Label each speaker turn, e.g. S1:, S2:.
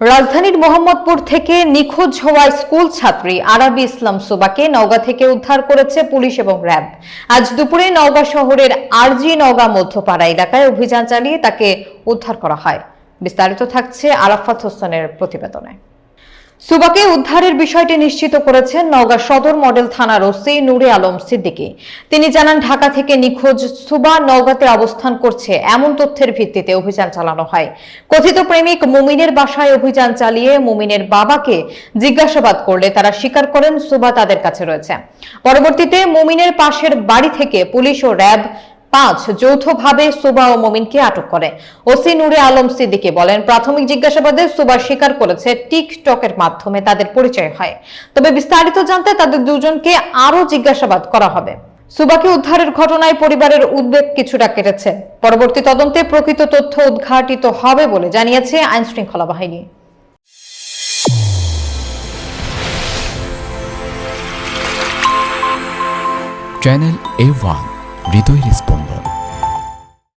S1: রাজধানীর মোহাম্মদপুর থেকে নিখোঁজ হওয়া স্কুল ছাত্রী আরাবি ইসলাম সোবাকে নওগাঁ থেকে উদ্ধার করেছে পুলিশ এবং র্যাব। আজ দুপুরে নওগাঁ শহরের আরজি নওগাঁ মধ্যপাড়া এলাকায় অভিযান চালিয়ে তাকে উদ্ধার করা হয়। বিস্তারিত থাকছে আরাফাত হোসেনের প্রতিবেদনে। সুবাকে উদ্ধারের বিষয়টি নিশ্চিত করেছেন নওগাঁ সদর মডেল থানার ওসি নুরে আলম সিদ্দিকী। তিনি জানান, ঢাকা থেকে নিখোঁজ সুবা নওগাঁতে অবস্থান করছে, এমন তথ্যের ভিত্তিতে অভিযান চালানো হয়। কথিত প্রেমিক মুমিনের বাসায় অভিযান চালিয়ে মুমিনের বাবাকে জিজ্ঞাসাবাদ করলে তারা স্বীকার করেন, সুবা তাদের কাছে রয়েছে। পরবর্তীতে মুমিনের পাশের বাড়ি থেকে পুলিশ ও র্যাব পাঁচ যৌথভাবে সুবা ও মমিনকে আটক করে। ওসি নুরে আলম সিদ্দিকী বলেন, প্রাথমিক জিজ্ঞাসাবাদে সুবা স্বীকার করেছে, টিকটকের মাধ্যমে তাদের পরিচয় হয়। তবে বিস্তারিত জানতে তাদের দুজনকে আরও জিজ্ঞাসাবাদ করা হবে। সুবাকে উদ্ধারের ঘটনায় পরিবারের উদ্বেগ কিছুটা কেটেছে। পরবর্তী তদন্তে প্রকৃত তথ্য উদ্ঘাটিত হবে বলে জানিয়েছে আইন শৃঙ্খলা বাহিনী।
S2: Channel A one হৃদয়ের স্পন্দন